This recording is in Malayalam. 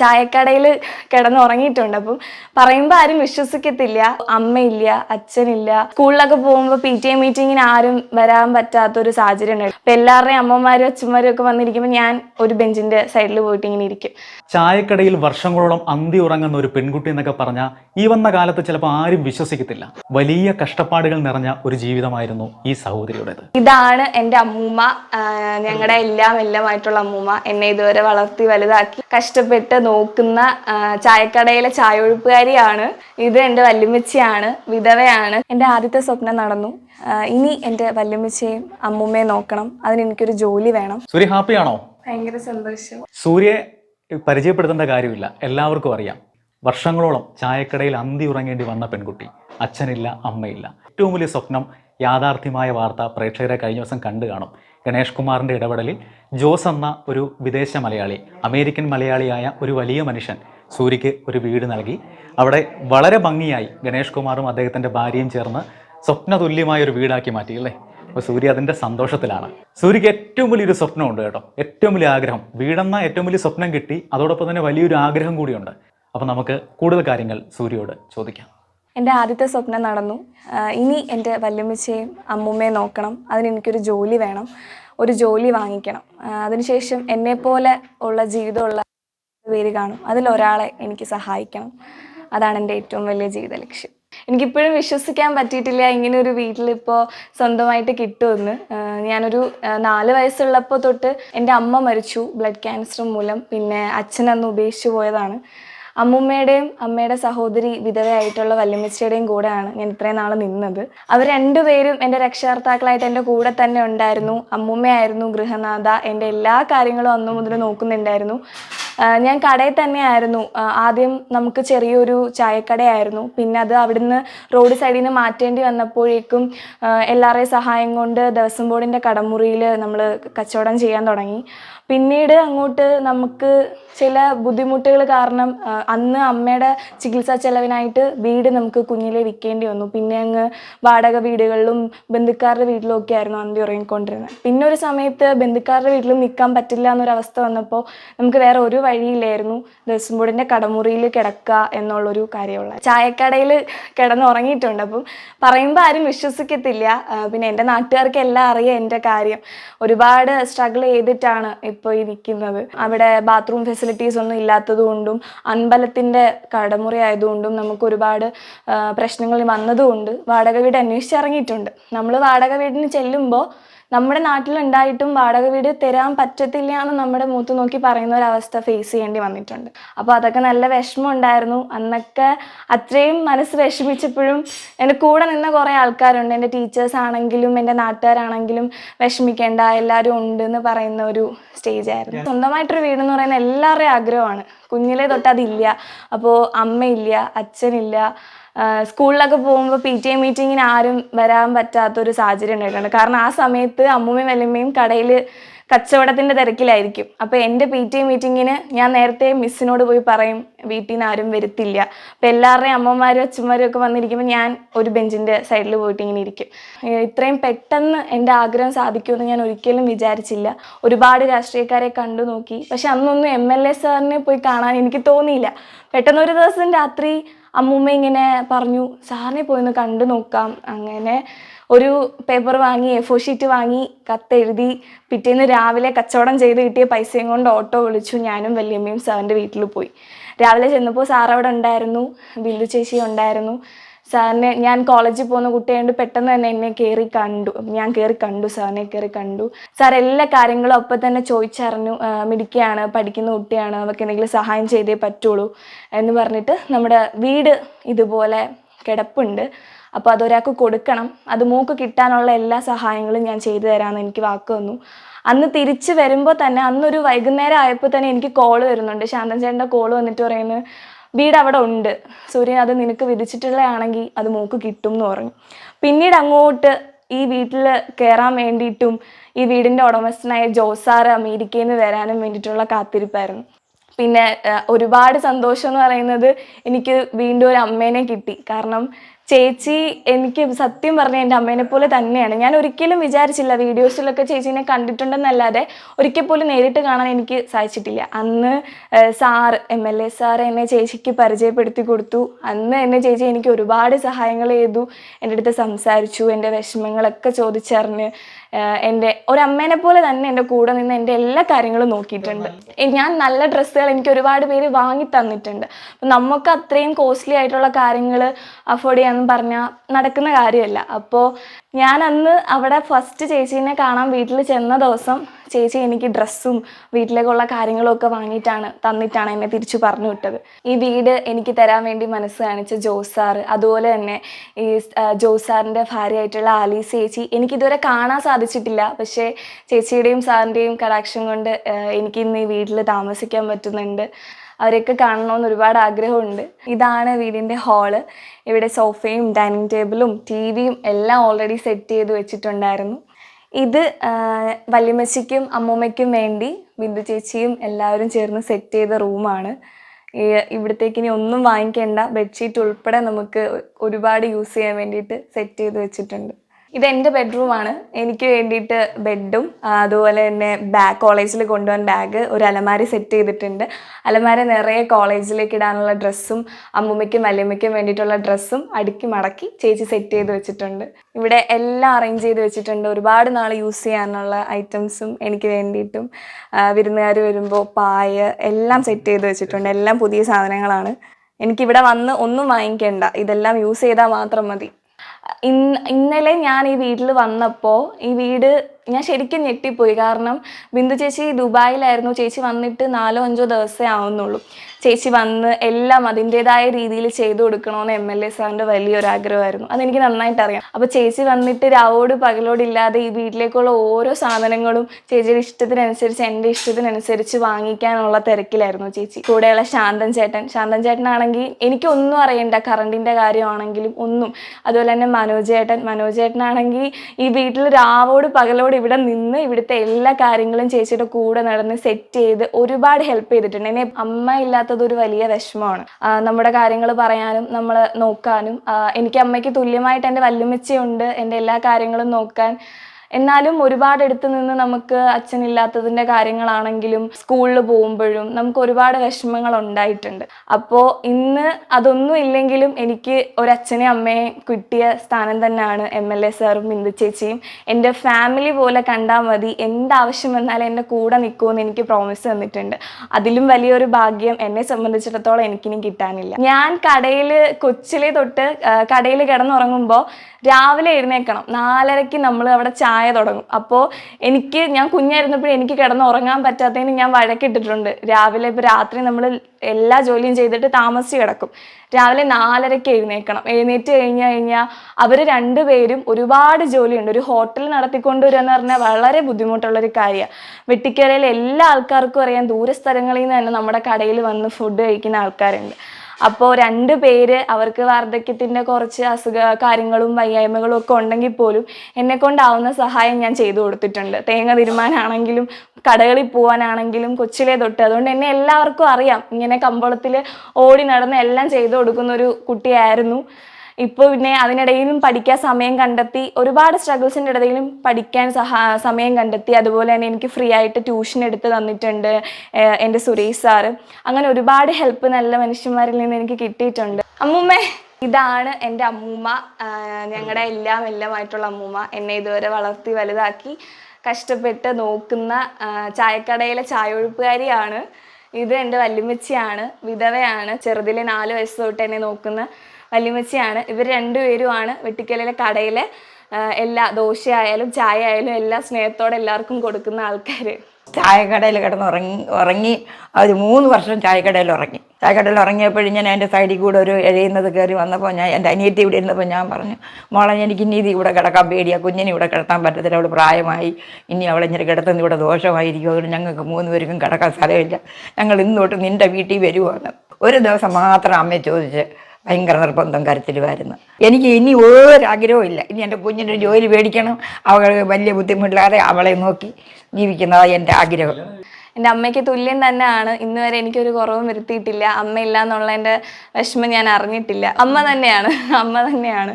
ചായക്കടയിൽ കിടന്നുറങ്ങിയിട്ടുണ്ട്. അപ്പം പറയുമ്പോൾ ആരും വിശ്വസിക്കത്തില്ല. അമ്മയില്ല അച്ഛനില്ല. സ്കൂളിലൊക്കെ പോകുമ്പോൾ പി ടി എ മീറ്റിങ്ങിന് ആരും വരാൻ പറ്റാത്തൊരു സാഹചര്യം ഉണ്ടായിരുന്നു അപ്പം എല്ലാവരുടെയും അമ്മമാരും അച്ഛന്മാരും ഒക്കെ വന്നിരിക്കുമ്പോൾ ഞാൻ ഒരു ബെഞ്ചിന്റെ സൈഡിൽ പോയിട്ട് ഇങ്ങനെ ഇരിക്കും. ചായക്കടയിൽ വർഷങ്ങളോളം അന്തി ഉറങ്ങുന്ന ഒരു പെൺകുട്ടി എന്നൊക്കെ പറഞ്ഞാൽ ഈ വന്ന കാലത്ത് ചിലപ്പോൾ ആരും വിശ്വസിക്കത്തില്ല. വലിയ കഷ്ടപ്പാടുകൾ നിറഞ്ഞ ഒരു ജീവിതമായിരുന്നു ഈ സഹോദരിയുടേത്. ഇതാണ് എന്റെ അമ്മൂമ്മ. ഞങ്ങളുടെ എല്ലാം എല്ലാമായിട്ടുള്ള അമ്മൂമ്മ. എന്നെ ഇതുവരെ വളർത്തി വലുതാക്കി. കഷ്ടപ്പെട്ട് നോക്കുന്ന ചായക്കടയിലെ ചായൊഴുപ്പുകാരിയാണ് ഇത് എന്റെ വല്യമ്മച്ചിയാണ് വിധവയാണ്. എന്റെ ആദ്യത്തെ സ്വപ്നം നടന്നു. ഇനി എന്റെ വല്യമ്മച്ചയും അമ്മൂമ്മയെ നോക്കണം. അതിന് എനിക്കൊരു ജോലി വേണം. സൂര്യ ഹാപ്പിയാണോ? ഭയങ്കര സന്തോഷം. സൂര്യയെ പരിചയപ്പെടുത്തേണ്ട കാര്യമില്ല. എല്ലാവർക്കും അറിയാം. വർഷങ്ങളോളം ചായക്കടയിൽ അന്തി ഉറങ്ങേണ്ടി വന്ന പെൺകുട്ടി. അച്ഛനില്ല അമ്മയില്ല. ഏറ്റവും വലിയ സ്വപ്നം യാഥാർത്ഥ്യമായ വാർത്ത പ്രേക്ഷകരെ കഴിഞ്ഞ ദിവസം കണ്ടു കാണും. ഗണേഷ് കുമാറിന്റെ ഇടപെടലിൽ ജോസ് എന്ന ഒരു വിദേശ മലയാളി അമേരിക്കൻ മലയാളിയായ ഒരു വലിയ മനുഷ്യൻ സൂര്യക്ക് ഒരു വീട് നൽകി. അവിടെ വളരെ ഭംഗിയായി ഗണേഷ് കുമാറും അദ്ദേഹത്തിന്റെ ഭാര്യയും ചേർന്ന് സ്വപ്നതുല്യമായ ഒരു വീടാക്കി മാറ്റി അല്ലേ? അപ്പോൾ സൂര്യ അതിന്റെ സന്തോഷത്തിലാണ്. സൂര്യക്ക് ഏറ്റവും വലിയൊരു സ്വപ്നമുണ്ട് കേട്ടോ. ഏറ്റവും വലിയ ആഗ്രഹം. വീടെന്ന ഏറ്റവും വലിയ സ്വപ്നം കിട്ടി. അതോടൊപ്പം തന്നെ വലിയൊരു ആഗ്രഹം കൂടിയുണ്ട്. അപ്പോൾ നമുക്ക് കൂടുതൽ കാര്യങ്ങൾ സൂര്യയോട് ചോദിക്കാം. എന്റെ ആദ്യത്തെ സ്വപ്നം നടന്നു. ഇനി എന്റെ വല്യമ്മച്ചയും അമ്മൂമ്മയെ നോക്കണം. അതിന് എനിക്കൊരു ജോലി വേണം. ഒരു ജോലി വാങ്ങിക്കണം. അതിനുശേഷം എന്നെപ്പോലെ ഉള്ള ജീവിതമുള്ള പേര് കാണും. അതിലൊരാളെ എനിക്ക് സഹായിക്കണം. അതാണ് എന്റെ ഏറ്റവും വലിയ ജീവിത ലക്ഷ്യം. എനിക്കിപ്പോഴും വിശ്വസിക്കാൻ പറ്റിയിട്ടില്ല ഇങ്ങനെ ഒരു വീട്ടിലിപ്പോൾ സ്വന്തമായിട്ട് കിട്ടുമെന്ന്. ഞാനൊരു നാല് വയസ്സുള്ളപ്പോൾ തൊട്ട് എന്റെ അമ്മ മരിച്ചു. ബ്ലഡ് ക്യാൻസർ മൂലം. പിന്നെ അച്ഛനന്ന് ഉപേക്ഷിച്ചു പോയതാണ്. അമ്മുമ്മയുടെയും അമ്മയുടെ സഹോദരി വിധവയായിട്ടുള്ള വല്യമ്മച്ചിയുടെയും കൂടെയാണ് ഞാൻ ഇത്രയും നാൾ നിന്നത്. അവർ രണ്ടുപേരും എന്റെ രക്ഷകർത്താക്കളായിട്ട് എന്റെ കൂടെ തന്നെ ഉണ്ടായിരുന്നു. അമ്മൂമ്മയായിരുന്നു ഗൃഹനാഥ. എന്റെ എല്ലാ കാര്യങ്ങളും അന്നു മുതൽ നോക്കുന്നുണ്ടായിരുന്നു. ഞാൻ കടയിൽ തന്നെയായിരുന്നു. ആദ്യം നമുക്ക് ചെറിയൊരു ചായക്കടയായിരുന്നു. പിന്നെ അത് അവിടുന്ന് റോഡ് സൈഡിൽ നിന്ന് മാറ്റേണ്ടി വന്നപ്പോഴേക്കും എല്ലാവരുടെയും സഹായം കൊണ്ട് ദേവസ്വം ബോർഡിന്റെ കടമുറിയിൽ നമ്മൾ കച്ചവടം ചെയ്യാൻ തുടങ്ങി. പിന്നീട് അങ്ങോട്ട് നമുക്ക് ചില ബുദ്ധിമുട്ടുകൾ കാരണം അന്ന് അമ്മയുടെ ചികിത്സാ ചെലവിനായിട്ട് വീട് നമുക്ക് കുഞ്ഞിലെ വിൽക്കേണ്ടി വന്നു. പിന്നെ അങ്ങ് വാടക വീടുകളിലും ബന്ധുക്കാരുടെ വീട്ടിലും ഒക്കെ ആയിരുന്നു അന്തി ഉറങ്ങിക്കൊണ്ടിരുന്നത്. പിന്നെ ഒരു സമയത്ത് ബന്ധുക്കാരുടെ വീട്ടിലും നിൽക്കാൻ പറ്റില്ല എന്നൊരവസ്ഥ വന്നപ്പോൾ നമുക്ക് വേറെ ഒരു വഴിയില്ലായിരുന്നു ദിവസം ബോർഡിന്റെ കടമുറിയിൽ കിടക്കുക എന്നുള്ളൊരു കാര്യമുള്ള ചായക്കടയിൽ കിടന്നുറങ്ങിയിട്ടുണ്ട്. അപ്പം പറയുമ്പോൾ ആരും വിശ്വസിക്കത്തില്ല. പിന്നെ എന്റെ നാട്ടുകാർക്ക് എല്ലാം അറിയാം എന്റെ കാര്യം. ഒരുപാട് സ്ട്രഗിൾ ചെയ്തിട്ടാണ് ഇപ്പോൾ ഈ നിൽക്കുന്നത് അവിടെ ബാത്റൂം ഫെസിലിറ്റീസ് ഒന്നും ഇല്ലാത്തതുകൊണ്ടും അമ്പലത്തിന്റെ കടമുറി ആയതുകൊണ്ടും നമുക്ക് ഒരുപാട് പ്രശ്നങ്ങൾ വന്നതുകൊണ്ട് വാടക വീട് അന്വേഷിച്ചിറങ്ങിയിട്ടുണ്ട്. നമ്മൾ വാടക വീടിന് ചെല്ലുമ്പോൾ നമ്മുടെ നാട്ടിലുണ്ടായിട്ടും വാടക വീട് തരാൻ പറ്റത്തില്ല എന്ന് നമ്മുടെ മൂത്ത് നോക്കി പറയുന്ന ഒരവസ്ഥ ഫേസ് ചെയ്യേണ്ടി വന്നിട്ടുണ്ട്. അപ്പോൾ അതൊക്കെ നല്ല വിഷമം ഉണ്ടായിരുന്നു അന്നൊക്കെ അത്രയും മനസ്സ് വിഷമിച്ചപ്പോഴും എന്റെ കൂടെ നിന്ന കുറേ ആൾക്കാരുണ്ട്. എന്റെ ടീച്ചേഴ്സ് ആണെങ്കിലും എന്റെ നാട്ടുകാരാണെങ്കിലും വിഷമിക്കേണ്ട എല്ലാവരും ഉണ്ട് എന്ന് പറയുന്ന ഒരു സ്റ്റേജ് ആയിരുന്നു. സ്വന്തമായിട്ടൊരു എന്ന് പറയുന്ന എല്ലാവരുടെയും ആഗ്രഹമാണ്. കുഞ്ഞിലെ തൊട്ട് അതില്ല. അപ്പോൾ അമ്മയില്ല അച്ഛനില്ല സ്കൂളിലൊക്കെ പോകുമ്പോൾ പി ടി എ മീറ്റിങ്ങിന് ആരും വരാൻ പറ്റാത്തൊരു സാഹചര്യം ഉണ്ടായിട്ടുണ്ട്. കാരണം ആ സമയത്ത് അമ്മൂമ്മയും വല്യമ്മയും കടയിൽ കച്ചവടത്തിന്റെ തിരക്കിലായിരിക്കും. അപ്പോൾ എന്റെ പി ടി എ മീറ്റിങ്ങിന് ഞാൻ നേരത്തെ മിസ്സിനോട് പോയി പറയും വീട്ടിൽ നിന്ന് ആരും വരുത്തില്ല. അപ്പോൾ എല്ലാവരുടെയും അമ്മമാരും അച്ഛന്മാരും ഒക്കെ വന്നിരിക്കുമ്പോൾ ഞാൻ ഒരു ബെഞ്ചിന്റെ സൈഡിൽ പോയിട്ട് ഇങ്ങനെ ഇരിക്കും. ഇത്രയും പെട്ടെന്ന് എന്റെ ആഗ്രഹം സാധിക്കുമെന്ന് ഞാൻ ഒരിക്കലും വിചാരിച്ചില്ല. ഒരുപാട് രാഷ്ട്രീയക്കാരെ കണ്ടു നോക്കി. പക്ഷെ അന്നൊന്നും എം എൽ എ സാറിനെ പോയി കാണാൻ എനിക്ക് തോന്നിയില്ല. പെട്ടെന്ന് ഒരു ദിവസം രാത്രി അമ്മൂമ്മ ഇങ്ങനെ പറഞ്ഞു സാറിനെ പോയി ഒന്ന് കണ്ടു നോക്കാം. അങ്ങനെ ഒരു പേപ്പർ വാങ്ങി എ ഷീറ്റ് വാങ്ങി കത്തെഴുതി പിറ്റേന്ന് രാവിലെ കച്ചവടം ചെയ്ത് കിട്ടിയ പൈസയും കൊണ്ട് ഓട്ടോ വിളിച്ചു. ഞാനും വല്യമ്മയും സാറിന്റെ വീട്ടിൽ പോയി. രാവിലെ ചെന്നപ്പോൾ സാർ അവിടെ ഉണ്ടായിരുന്നു. ബിന്ദു ചേച്ചി ഉണ്ടായിരുന്നു. സാറിനെ ഞാൻ കോളേജിൽ പോകുന്ന കുട്ടിയായതുകൊണ്ട് പെട്ടെന്ന് തന്നെ എന്നെ കയറി കണ്ടു. ഞാൻ കയറി കണ്ടു സാറിനെ കയറി കണ്ടു. സാർ എല്ലാ കാര്യങ്ങളും അപ്പം തന്നെ ചോദിച്ചറിഞ്ഞു. മിടിക്കുകയാണ് പഠിക്കുന്ന കുട്ടിയാണ് അവർക്ക് എന്തെങ്കിലും സഹായം ചെയ്തേ പറ്റുള്ളൂ എന്ന് പറഞ്ഞിട്ട് നമ്മുടെ വീട് ഇതുപോലെ കിടപ്പുണ്ട്. അപ്പോൾ അതൊരാൾക്ക് കൊടുക്കണം. അത് മൂക്ക് കിട്ടാനുള്ള എല്ലാ സഹായങ്ങളും ഞാൻ ചെയ്തു തരാമെന്ന് എനിക്ക് വാക്ക് തന്നു അന്ന് തിരിച്ച് വരുമ്പോൾ തന്നെ അന്നൊരു വൈകുന്നേരം ആയപ്പോൾ തന്നെ എനിക്ക് കോൾ വരുന്നുണ്ട്. ശാന്തൻ ചേട്ടന്റെ കോൾ വന്നിട്ട് പറയുന്നത് വീട് അവിടെ ഉണ്ട്. സൂര്യൻ അത് നിനക്ക് വിധിച്ചിട്ടുള്ളതാണെങ്കിൽ അത് മൂക്ക് കിട്ടും എന്ന് പറഞ്ഞു. പിന്നീട് അങ്ങോട്ട് ഈ വീട്ടിൽ കയറാൻ വേണ്ടിയിട്ടും ഈ വീടിന്റെ ഉടമസ്ഥനായ ജോസാർ അമേരിക്കയിൽ നിന്ന് വരാനും വേണ്ടിയിട്ടുള്ള കാത്തിരിപ്പായിരുന്നു. പിന്നെ ഒരുപാട് സന്തോഷം എന്ന് പറയുന്നത് എനിക്ക് വീണ്ടും ഒരു അമ്മേനെ കിട്ടി. കാരണം ചേച്ചി എനിക്ക് സത്യം പറഞ്ഞ എന്റെ അമ്മേനെ പോലെ തന്നെയാണ്. ഞാൻ ഒരിക്കലും വിചാരിച്ചില്ല വീഡിയോസിലൊക്കെ ചേച്ചീനെ കണ്ടിട്ടുണ്ടെന്നല്ലാതെ ഒരിക്കൽ പോലും നേരിട്ട് കാണാൻ എനിക്ക് സാധിച്ചിട്ടില്ല. അന്ന് sir M L A sir എന്നെ ചേച്ചിക്ക് പരിചയപ്പെടുത്തി കൊടുത്തു. അന്ന് എന്നെ ചേച്ചി എനിക്ക് ഒരുപാട് സഹായങ്ങൾ ചെയ്തു. എന്റെ അടുത്ത് സംസാരിച്ചു എന്റെ വിഷമങ്ങളൊക്കെ ചോദിച്ചറിഞ്ഞ് എന്റെ ഒരമ്മേനെ പോലെ തന്നെ എന്റെ കൂടെ നിന്ന് എന്റെ എല്ലാ കാര്യങ്ങളും നോക്കിയിട്ടുണ്ട്. ഞാൻ നല്ല ഡ്രസ്സുകൾ എനിക്ക് ഒരുപാട് പേര് വാങ്ങി തന്നിട്ടുണ്ട്. അപ്പം നമുക്ക് അത്രയും കോസ്റ്റ്ലി ആയിട്ടുള്ള കാര്യങ്ങൾ അഫോർഡ് ചെയ്യാമെന്ന് പറഞ്ഞാൽ നടക്കുന്ന കാര്യമല്ല. അപ്പോൾ ഞാൻ അന്ന് അവിടെ ഫസ്റ്റ് ചേച്ചീനെ കാണാൻ വീട്ടിൽ ചെന്ന ദിവസം ചേച്ചി എനിക്ക് ഡ്രസ്സും വീട്ടിലേക്കുള്ള കാര്യങ്ങളൊക്കെ വാങ്ങിയിട്ടാണ് തന്നിട്ടാണ് എന്നെ തിരിച്ചു പറഞ്ഞു വിട്ടത്. ഈ വീട് എനിക്ക് തരാൻ വേണ്ടി മനസ്സ് കാണിച്ച ജോസ് അതുപോലെ തന്നെ ഈ ജോസ് ഭാര്യയായിട്ടുള്ള ആലീസ് ചേച്ചി എനിക്കിതുവരെ കാണാൻ സാധിച്ചിട്ടില്ല. പക്ഷേ ചേച്ചിയുടെയും സാറിന്റെയും കടാക്ഷം കൊണ്ട് എനിക്ക് ഇന്ന് ഈ വീട്ടിൽ താമസിക്കാൻ പറ്റുന്നുണ്ട്. അവരെയൊക്കെ കാണണമെന്ന് ഒരുപാട് ആഗ്രഹമുണ്ട്. ഇതാണ് വീടിന്റെ ഹാൾ. ഇവിടെ സോഫയും ഡൈനിങ് ടേബിളും ടി വിയും എല്ലാം ഓൾറെഡി സെറ്റ് ചെയ്ത് വെച്ചിട്ടുണ്ടായിരുന്നു. ഇത് വല്യമ്മച്ചിക്കും അമ്മൂമ്മയ്ക്കും വേണ്ടി ബിന്ദു ചേച്ചിയും എല്ലാവരും ചേർന്ന് സെറ്റ് ചെയ്ത റൂമാണ് ഇവിടത്തേക്ക് ഇനി ഒന്നും വാങ്ങിക്കേണ്ട ബെഡ്ഷീറ്റ് ഉൾപ്പെടെ നമുക്ക് ഒരുപാട് യൂസ് ചെയ്യാൻ വേണ്ടിയിട്ട് സെറ്റ് ചെയ്ത് വെച്ചിട്ടുണ്ട്. ഇത് ബെഡ്റൂമാണ്. എനിക്ക് വേണ്ടിയിട്ട് ബെഡും അതുപോലെ തന്നെ ബാഗ് കോളേജിൽ കൊണ്ടുപോകാൻ ബാഗ് ഒരു അലമാരി സെറ്റ് ചെയ്തിട്ടുണ്ട്. അലമാര നിറയെ കോളേജിലേക്ക് ഇടാനുള്ള ഡ്രസ്സും അമ്മൂമ്മയ്ക്കും വല്യമ്മയ്ക്കും വേണ്ടിയിട്ടുള്ള ഡ്രസ്സും അടുക്കി മടക്കി ചേച്ചി സെറ്റ് ചെയ്ത് വെച്ചിട്ടുണ്ട്. ഇവിടെ എല്ലാം അറേഞ്ച് ചെയ്ത് വെച്ചിട്ടുണ്ട്. ഒരുപാട് നാൾ യൂസ് ചെയ്യാനുള്ള ഐറ്റംസും എനിക്ക് വേണ്ടിയിട്ടും. വിരുന്നുകാർ വരുമ്പോൾ പായ എല്ലാം സെറ്റ് ചെയ്ത് വെച്ചിട്ടുണ്ട്. എല്ലാം പുതിയ സാധനങ്ങളാണ്. എനിക്കിവിടെ വന്ന് ഒന്നും വാങ്ങിക്കേണ്ട. ഇതെല്ലാം യൂസ് ചെയ്താൽ മാത്രം മതി. ഇന്നലെ ഞാൻ ഈ വീട്ടിൽ വന്നപ്പോൾ ഈ വീട് ഞാൻ ശരിക്കും ഞെട്ടിപ്പോയി. കാരണം ബിന്ദു ചേച്ചി ദുബായിലായിരുന്നു. ചേച്ചി വന്നിട്ട് നാലോ അഞ്ചോ ദിവസമേ ആവുന്നുള്ളൂ. ചേച്ചി വന്ന് എല്ലാം അതിന്റെതായ രീതിയിൽ ചെയ്തു കൊടുക്കണമെന്ന് എം എൽ എ സാറിന്റെ വലിയൊരു ആഗ്രഹമായിരുന്നു. അതെനിക്ക് നന്നായിട്ട് അറിയാം അപ്പോൾ ചേച്ചി വന്നിട്ട് രാവോട് പകലോടില്ലാതെ ഈ വീട്ടിലേക്കുള്ള ഓരോ സാധനങ്ങളും ചേച്ചിയുടെ ഇഷ്ടത്തിനനുസരിച്ച് എന്റെ ഇഷ്ടത്തിനനുസരിച്ച് വാങ്ങിക്കാനുള്ള തിരക്കിലായിരുന്നു ചേച്ചി. കൂടെയുള്ള ശാന്തൻ ചേട്ടൻ. ശാന്തൻ ചേട്ടനാണെങ്കിൽ എനിക്കൊന്നും അറിയണ്ട. കറണ്ടിന്റെ കാര്യമാണെങ്കിലും ഒന്നും. അതുപോലെ തന്നെ മനോജ് ചേട്ടൻ. മനോജ് ചേട്ടനാണെങ്കിൽ ഈ വീട്ടിൽ രാവോട് പകലോട് ഇവിടെ നിന്ന് ഇവിടുത്തെ എല്ലാ കാര്യങ്ങളും ചേച്ചിയുടെ കൂടെ നടന്ന് സെറ്റ് ചെയ്ത് ഒരുപാട് ഹെൽപ്പ് ചെയ്തിട്ടുണ്ട്. എന്നെ അമ്മ ഇല്ലാത്തത് ഒരു വലിയ വിഷമമാണ്. നമ്മുടെ കാര്യങ്ങൾ പറയാനും നമ്മൾ നോക്കാനും എനിക്ക് അമ്മയ്ക്ക് തുല്യമായിട്ട് എന്റെ വല്ലുമ്മച്ചിയുണ്ട്. എന്റെ എല്ലാ കാര്യങ്ങളും നോക്കാൻ എന്നാലും ഒരുപാട് അടുത്ത് നിന്ന് നമുക്ക് അച്ഛനില്ലാത്തതിന്റെ കാര്യങ്ങളാണെങ്കിലും സ്കൂളിൽ പോകുമ്പോഴും നമുക്ക് ഒരുപാട് വിഷമങ്ങൾ ഉണ്ടായിട്ടുണ്ട്. അപ്പോൾ ഇന്ന് അതൊന്നും ഇല്ലെങ്കിലും എനിക്ക് ഒരച്ഛനെ അമ്മയെ കിട്ടിയ സ്ഥാനം തന്നെയാണ് എം എൽ എ സാറും ബിന്ദു ചേച്ചിയും. എന്റെ ഫാമിലി പോലെ കണ്ടാൽ മതി. എന്താവശ്യം വന്നാലും എന്റെ കൂടെ നിൽക്കുമെന്ന് എനിക്ക് പ്രോമിസ് തന്നിട്ടുണ്ട്. അതിലും വലിയൊരു ഭാഗ്യം എന്നെ സംബന്ധിച്ചിടത്തോളം എനിക്കിനി കിട്ടാനില്ല. ഞാൻ കടയിൽ കൊച്ചിലെ തൊട്ട് കടയിൽ കിടന്നുറങ്ങുമ്പോൾ രാവിലെ എഴുന്നേക്കണം നാലരയ്ക്ക് നമ്മൾ അവിടെ ചായ തുടങ്ങും. അപ്പോൾ എനിക്ക് ഞാൻ കുഞ്ഞായിരുന്നപ്പോഴും എനിക്ക് കിടന്ന് ഉറങ്ങാൻ പറ്റാത്തതിന് ഞാൻ വഴക്കിട്ടിട്ടുണ്ട്. രാവിലെ ഇപ്പോൾ രാത്രി നമ്മൾ എല്ലാ ജോലിയും ചെയ്തിട്ട് താമസിച്ച് കിടക്കും. രാവിലെ നാലരയ്ക്ക് എഴുന്നേക്കണം എഴുന്നേറ്റ് കഴിഞ്ഞ് കഴിഞ്ഞാൽ അവർ രണ്ടുപേരും ഒരുപാട് ജോലിയുണ്ട്. ഒരു ഹോട്ടൽ നടത്തിക്കൊണ്ടുവരിക എന്ന് പറഞ്ഞാൽ വളരെ ബുദ്ധിമുട്ടുള്ളൊരു കാര്യമാണ് വെട്ടിക്കരയിൽ എല്ലാ ആൾക്കാർക്കും അറിയാം. ദൂരസ്ഥലങ്ങളിൽ നിന്ന് തന്നെ നമ്മുടെ കടയിൽ വന്ന് ഫുഡ് കഴിക്കുന്ന ആൾക്കാരുണ്ട്. അപ്പോൾ രണ്ട് പേര് അവർക്ക് വാർദ്ധക്യത്തിന്റെ കുറച്ച് അസുഖ കാര്യങ്ങളും വയ്യായ്മകളും ഒക്കെ ഉണ്ടെങ്കിൽ പോലും എന്നെ കൊണ്ടാവുന്ന സഹായം ഞാൻ ചെയ്തു കൊടുത്തിട്ടുണ്ട്. തേങ്ങ തിരുമാനാണെങ്കിലും കടകളിൽ പോകാനാണെങ്കിലും കൊച്ചിലെ തൊട്ട്. അതുകൊണ്ട് എന്നെ എല്ലാവർക്കും അറിയാം. ഇങ്ങനെ കമ്പളത്തിൽ ഓടി നടന്ന് എല്ലാം ചെയ്തു കൊടുക്കുന്ന ഒരു കുട്ടിയായിരുന്നു. ഇപ്പോൾ പിന്നെ അതിനിടയിലും പഠിക്കാൻ സമയം കണ്ടെത്തി ഒരുപാട് സ്ട്രഗിൾസിന്റെ ഇടയിലും പഠിക്കാൻ സഹാ സമയം കണ്ടെത്തി. അതുപോലെ തന്നെ എനിക്ക് ഫ്രീ ആയിട്ട് ട്യൂഷൻ എടുത്ത് തന്നിട്ടുണ്ട് എന്റെ സുരേഷ് സാറ്. അങ്ങനെ ഒരുപാട് ഹെൽപ്പ് നല്ല മനുഷ്യന്മാരിൽ നിന്ന് എനിക്ക് കിട്ടിയിട്ടുണ്ട്. അമ്മൂമ്മേ ഇതാണ് എന്റെ അമ്മൂമ്മ. ഞങ്ങളുടെ എല്ലാം എല്ലാമായിട്ടുള്ള അമ്മൂമ്മ എന്നെ ഇതുവരെ വളർത്തി വലുതാക്കി കഷ്ടപ്പെട്ട് നോക്കുന്ന ചായക്കടയിലെ ചായൊഴുപ്പുകാരിയാണ് ഇത് എന്റെ വല്യമ്മച്ചിയാണ് വിധവയാണ്. ചെറുതിലെ നാല് വയസ്സ് തൊട്ട് എന്നെ നോക്കുന്ന വല്യമ്മച്ചിയാണ്. ഇവർ രണ്ടുപേരുമാണ് വെട്ടിക്കലിലെ കടയിലെ എല്ലാ ദോശയായാലും ചായ ആയാലും എല്ലാ സ്നേഹത്തോടെ എല്ലാവർക്കും കൊടുക്കുന്ന ആൾക്കാർ ചായക്കടയിൽ കിടന്ന് ഉറങ്ങി ഉറങ്ങി ഒരു മൂന്ന് വർഷം ചായക്കടയിൽ ഉറങ്ങി. ചായക്കടയിൽ ഉറങ്ങിയപ്പോഴും ഞാൻ എന്റെ സൈഡിൽ കൂടെ ഒരു എഴയുന്നത് കയറി വന്നപ്പോൾ ഞാൻ എന്റെ അനിയത്തി ഇവിടെ ഇരുന്നപ്പോൾ ഞാൻ പറഞ്ഞു മോളെ എനിക്ക് ഇനി ഇത് ഇവിടെ കിടക്കാൻ പേടിയാണ് കുഞ്ഞിനെ ഇവിടെ കിടത്താൻ പറ്റത്തില്ല. അവൾ പ്രായമായി. ഇനി അവളെ ഇങ്ങനെ കിടത്തുന്ന ഇവിടെ ദോഷമായിരിക്കും. അതുകൊണ്ട് ഞങ്ങൾക്ക് മൂന്ന് പേർക്കും കിടക്കാൻ സ്ഥലമില്ല. ഞങ്ങൾ ഇന്നോട്ട് നിന്റെ വീട്ടിൽ വരുവാണ് ഒരു ദിവസം മാത്രം അമ്മയെ ചോദിച്ച് ഭയങ്കര നിർബന്ധം വരുന്നു എനിക്ക് ഇനി ഒരാഗ്രഹവും ഇല്ല. ഇനി എന്റെ കുഞ്ഞിന്റെ ജോലി മേടിക്കണം അവൾ വലിയ ബുദ്ധിമുട്ടില്ലാതെ അവളെ നോക്കി ജീവിക്കുന്നതാണ് എന്റെ ആഗ്രഹം. എന്റെ അമ്മയ്ക്ക് തുല്യം തന്നെയാണ്. ഇന്ന് വരെ എനിക്കൊരു കുറവും വരുത്തിയിട്ടില്ല. അമ്മയില്ല എന്നുള്ളതിന്റെ വിഷമം ഞാൻ അറിഞ്ഞിട്ടില്ല. അമ്മ തന്നെയാണ്. അമ്മ തന്നെയാണ്.